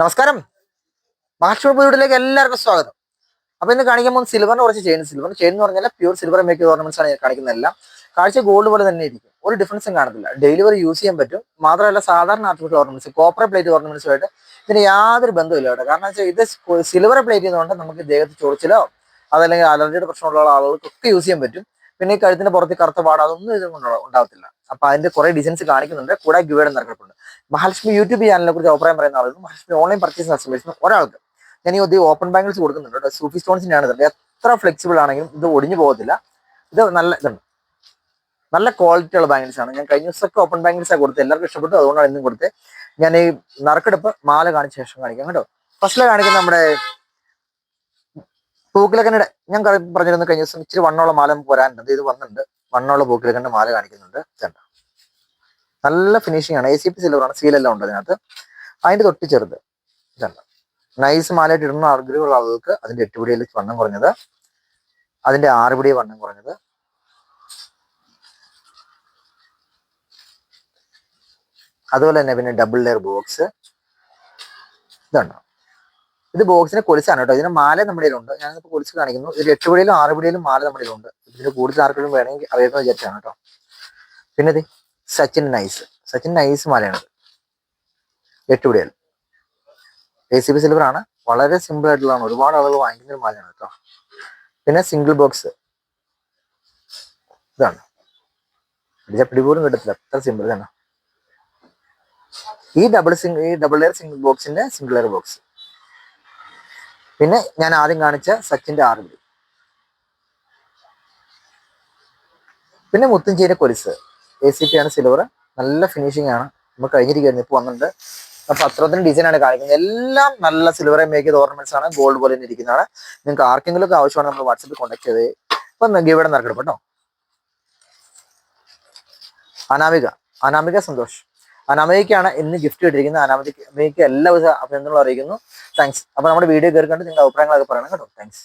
നമസ്കാരം. മഹാഷ്മ വീഡിയോയിലേക്ക് എല്ലാവർക്കും സ്വാഗതം. അപ്പൊ ഇന്ന് കാണിക്കാൻ പോകുന്ന സിൽവറിന് കുറച്ച് ചെയിൻ സിൽവർ ചെയിൻ എന്ന് പറഞ്ഞാൽ പ്യൂർ സിൽവർ മേക്ക് ഓർണമെന്റ്സ് ആണ് ഞാൻ കാണിക്കുന്നതെല്ലാം. കാഴ്ച ഗോൾഡ് പോലെ തന്നെ ഇരിക്കും. ഒരു ഡിഫറൻസും കാണത്തില്ല. ഡെയിലി വരെ യൂസ് ചെയ്യാൻ പറ്റും. മാത്രമല്ല സാധാരണ ആർട്ടിഫിഷ്യൽ ഓർണമെന്റ്സ് കോപ്പർ പ്ലേറ്റ് ഓർണമെന്റ്സുമായിട്ട് ഇതിന് യാതൊരു ബന്ധമില്ല കേട്ടോ. കാരണം വെച്ചാൽ ഇത് സിൽവർ പ്ലേറ്റ് ചെയ്യുന്നതുകൊണ്ട് നമുക്ക് ദേഹത്ത് ചൊറിച്ചിലോ അതല്ലെങ്കിൽ അലർജിയുടെ പ്രശ്നമുള്ള ആളുകൾക്കൊക്കെ യൂസ് ചെയ്യാൻ പറ്റും. പിന്നെ കഴുത്തിന്റെ പുറത്ത് കറുത്ത പാട് അതൊന്നും ഉണ്ടാവത്തില്ല. അപ്പൊ അതിന്റെ കുറെ ഡിസൈൻസ് കാണിക്കുന്നുണ്ട്. കൂടെ ഗിവേഡ് നടക്കുന്നുണ്ട് മഹാലക്ഷ്മി യൂട്യൂബ് ചാനലിനെ കുറിച്ച് അഭിപ്രായം പറയുന്ന ആളുകൾ മഹാലക്ഷ്മി ഓൺലൈൻ പർച്ചേസ് കസ്റ്റമേഴ്സിന് ഒരാൾക്ക്. ഞാൻ ഈ ഓപ്പൺ ബാങ്കിൾസ് കൊടുക്കുന്നുണ്ട് സൂഫി സ്റ്റോൺസിന്റെ ആണ് എത്ര ഫ്ലെക്സിബിൾ ആണെങ്കിലും ഇത് ഒടിഞ്ഞു പോകത്തില്ല. ഇത് നല്ല ഇതുണ്ട്. നല്ല ക്വാളിറ്റി ഉള്ള ബാങ്കിൽസ് ആണ്. ഞാൻ കഴിഞ്ഞ ദിവസമൊക്കെ ഓപ്പൺ ബാങ്കിൽസാണ് കൊടുത്തത്. എല്ലാവർക്കും ഇഷ്ടപ്പെട്ടു. അതുകൊണ്ടാണ് ഇന്നും കൊടുത്തത്. ഞാൻ ഈ നറുക്കെടുപ്പ് മാല കാണിച്ച ശേഷം കാണിക്കാം കേട്ടോ. ഫസ്റ്റിലെ കാണിക്കുന്ന നമ്മുടെ പൂക്കിലക്കനയുടെ ഞാൻ പറഞ്ഞിരുന്നു കഴിഞ്ഞ ദിവസം ഇച്ചിരി വണ്ണമുള്ള മാല നമുക്ക് വരാനുണ്ട്. ഇത് വന്നിട്ടുണ്ട്. വണ്ണമുള്ള പൂക്കിലക്കന്റെ മാല കാണിക്കുന്നുണ്ട്. ഇതുണ്ട്. നല്ല ഫിനിഷിംഗ് ആണ്. എ സി പി സിൽവർ ആണ്. സീലെല്ലാം ഉണ്ട് അതിനകത്ത്. അതിന്റെ തൊട്ട് ചെറുത്. ഇതുണ്ട്. നൈസ് മാലയായിട്ട് ഇടുന്ന ആഗ്രഹമുള്ള ആളുകൾക്ക് അതിന്റെ എട്ടുപിടിയിൽ വണ്ണം കുറഞ്ഞത്. അതിന്റെ ആറ് ആറുപിടി വണ്ണം കുറഞ്ഞത്. അതുപോലെ തന്നെ പിന്നെ ഡബിൾ ലെയർ ബോക്സ് ഇതുണ്ട്. ഇത് ബോക്സിന്റെ കൊലിച്ചാണ് കേട്ടോ. ഇതിന് മാല നമ്മുടെ ഞാൻ ഞാനിപ്പോൾ കൊലിച്ച് കാണിക്കുന്നു. ഇതിൽ എട്ടുപിടിയിലും ആറുപിടിയിലും മാല നമ്മുടെ ഉണ്ട് ഇതിന് കൂടുതൽ ആർക്കെങ്കിലും വേണമെങ്കിൽ അറിയാമെന്ന് വിചാരിച്ചാണ് കേട്ടോ. പിന്നെ ഇത് സച്ചിൻ നൈസ്. സച്ചിൻ നൈസ് മാലയാണ് എട്ടുപിടിയൽ എ സി ബി സിൽവർ ആണ്. വളരെ സിമ്പിൾ ആയിട്ടുള്ളതാണ്. ഒരുപാട് ആളുകൾ വാങ്ങിക്കുന്ന ഒരു മാലയാണ് കേട്ടോ. പിന്നെ സിംഗിൾ ബോക്സ് ഇതാണ്. അടിച്ച പിടി പോലും കിട്ടത്തില്ല. അത്ര സിമ്പിൾ തന്നെ ഈ ഡബിൾ സിംഗിൾ ഈ ഡബിൾ ലെയർ സിംഗിൾ ബോക്സിന്റെ സിംഗിൾ ലെയർ ബോക്സ് പിന്നെ ഞാൻ ആദ്യം കാണിച്ച സച്ചിന്റെ ആറ് പിടി പിന്നെ മുത്തുംചേരി കൊലിസ്. എ സി പി ആണ് സിൽവർ നല്ല ഫിനിഷിംഗ് ആണ്. നമ്മൾ കഴിഞ്ഞിരിക്കുകയായിരുന്നു. ഇപ്പൊ വന്നിട്ടുണ്ട്. അപ്പൊ അത്രത്തിന് ഡിസൈൻ ആണ് കാണിക്കുന്നത്. എല്ലാം നല്ല സിൽവർ മേക്ക് ഓർണമെന്റ്സ് ആണ്. ഗോൾഡ് പോലെ തന്നെ ഇരിക്കുന്നതാണ്. നിങ്ങൾക്ക് ആർക്കെങ്കിലും ഒക്കെ ആവശ്യമാണ് നമ്മൾ വാട്സപ്പിൽ കോൺടാക്ട് ചെയ്ത് ഇപ്പൊ ഇവിടെ നടക്കണം കേട്ടോ. അനാമിക. അനാമിക സന്തോഷ്. അനാമികയ്ക്കാണ് ഇന്ന് ഗിഫ്റ്റ് കിട്ടിയിരിക്കുന്നത്. അനാമികയ്ക്ക് എല്ലാവിധ അഭിനന്ദനങ്ങളും അറിയിക്കുന്നു. താങ്ക്സ് അപ്പൊ നമ്മുടെ വീഡിയോ കയറി കണ്ട് നിങ്ങളുടെ അഭിപ്രായങ്ങളൊക്കെ പറയണം കേട്ടോ. താങ്ക്സ്